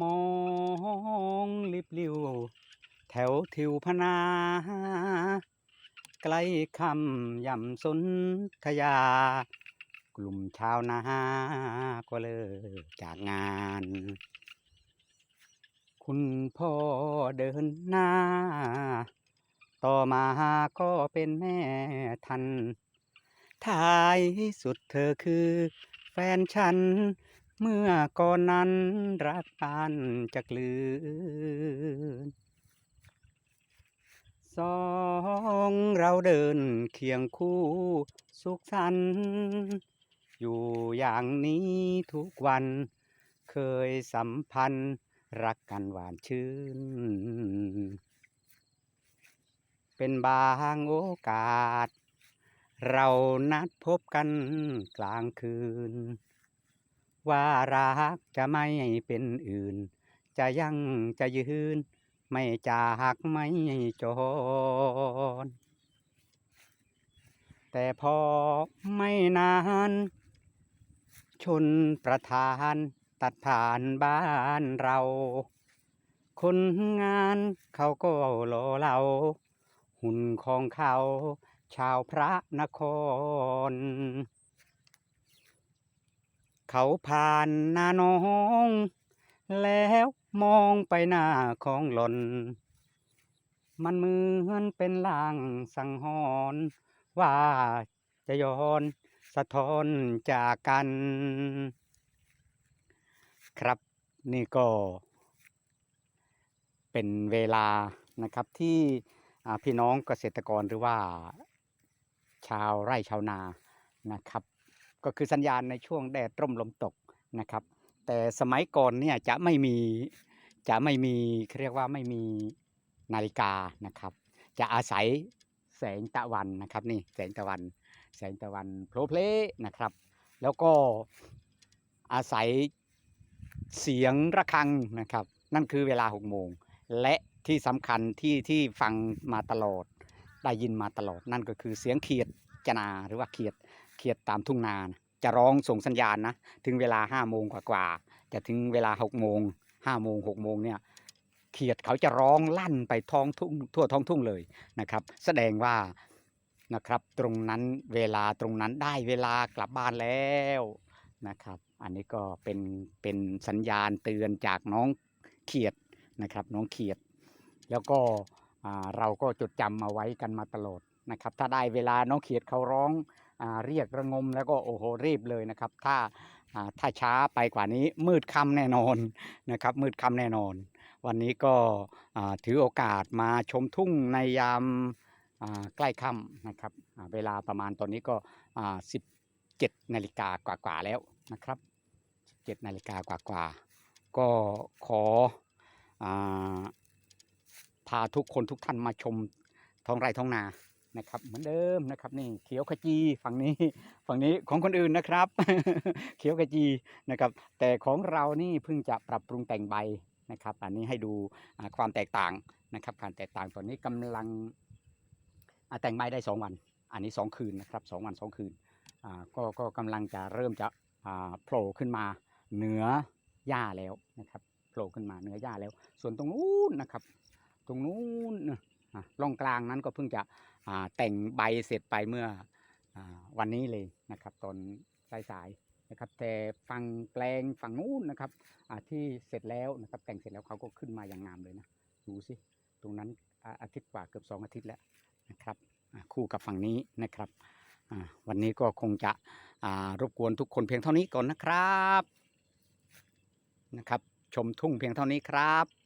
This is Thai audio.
มองลิบลิวแถวทิวพนา ใกล้คำย่ำสนธยา กลุ่มชาวนาก็เลิกจากงาน คุณพ่อเดินหน้า ต่อมาก็เป็นแม่ทันท้ายสุดเธอคือแฟนฉัน เมื่อก่อนนั้นรักปานจะกลืนสองเราเดินเคียงคู่สุขสันต์อยู่อย่างนี้ทุกวันเคยสัมพันธ์ รักกันหวานชื่น เป็นบางโอกาส เรานัดพบกันกลางคืน ว่ารักจะไม่เป็นอื่น จะยังจะยืน ไม่จากไม่จรแต่พอไม่นาน ชนประธานตัดผ่านบ้านเรา คนงานเขาก็รอเรา หุ่นของเขา ชาวพระนคร เขาผ่านหน้าน้อง แล้วมองไปหน้าของหล่นมันเหมือนเป็นลางสังหรณ์ว่าจะย้อนสะท้อนจากกัน ครับนี่ก็ เป็นเวลานะครับที่พี่น้องเกษตรกรหรือว่า ชาวไร่ชาวนานะครับ ก็คือสัญญาณในช่วงแดดร่มลมตกนะครับ แต่สมัยก่อนเนี่ยจะไม่มีจะไม่มีเรียกว่าไม่มีนาฬิกานะครับ จะอาศัยแสงตะวันนะครับนี่แสงตะวัน แสงตะวันโผล่เพลนะครับ แล้วก็อาศัยเสียงระฆังนะครับ นั่นคือเวลาหกโมงและที่สำคัญที่ที่ฟังมาตลอดได้ยินมาตลอดนั่นก็คือเสียงเขียดจนาหรือว่าเขียด เขียดตามทุ่งนานะจะร้องส่งสัญญาณนะ ถึงเวลาห้าโมงกว่าๆจะถึงเวลาหกโมงห้าโมงหกโมงเนี่ยเขียดเขาจะร้องลั่นไปท้องทุ่งทั่วท้องทุ่งเลยนะครับ แสดงว่านะครับตรงนั้นเวลาตรงนั้นได้เวลากลับบ้านแล้วนะครับ อันนี้ก็เป็นเป็นสัญญาณเตือนจากน้องเขียดนะครับ น้องเขียด แล้วก็เราก็จดจำมาไว้กันมาตลอดนะครับ ถ้าได้เวลาน้องเขียดเขาร้อง เรียกระงมแล้วก็โอ้โหรีบเลยนะครับ ถ้าถ้าช้าไปกว่านี้มืดค่ำแน่นอนนะครับ มืดค่ำแน่นอน วันนี้ก็ถือโอกาสมาชมทุ่งในยามใกล้ค่ำนะครับเวลาประมาณตอนนี้ก็ 17นาฬิกากว่าๆแล้วนะครับ17นาฬิกากว่าๆก็ขออพาทุกคนทุกท่านมาชมท้องไร่ท้องนา นะครับเหมือนเดิมนะครับนี่เขียวขจีฝั่งนี้ฝั่งนี้ของคนอื่นนะครับ เขียวขจีนะครับ แต่ของเรานี่เพิ่งจะปรับปรุงแต่งใบนะครับ อันนี้ให้ดูความแตกต่างนะครับการแตกต่างตอนนี้กำลังแต่งใบได้สองวัน อันนี้สองคืนนะครับสองวันสองคืนก็ก็กำลังจะเริ่มจะโผล่ขึ้นมาเหนือหญ้าแล้วนะครับโผล่ขึ้นมาเหนือหญ้าแล้ว ส่วนตรงนู้นนะครับ ตรงนู้น ร่องกลางนั้นก็เพิ่งจะแต่งใบเสร็จไปเมื่ออวันนี้เลยนะครับ ตอนสายๆนะครับ แต่ฝั่งแปลงฝั่งนู้นนะครับที่เสร็จแล้วนะครับแต่งเสร็จแล้วเขาก็ขึ้นมาอย่างงามเลยนะดูสิตรงนั้นอาอาทิตย์กว่าเกือบสองอาทิตย์แล้วนะครับคู่กับฝั่งนี้นะครับวันนี้ก็คงจะรบกวนทุกคนเพียงเท่านี้ก่อนนะครับนะครับ ชมทุ่งเพียงเท่านี้ครับ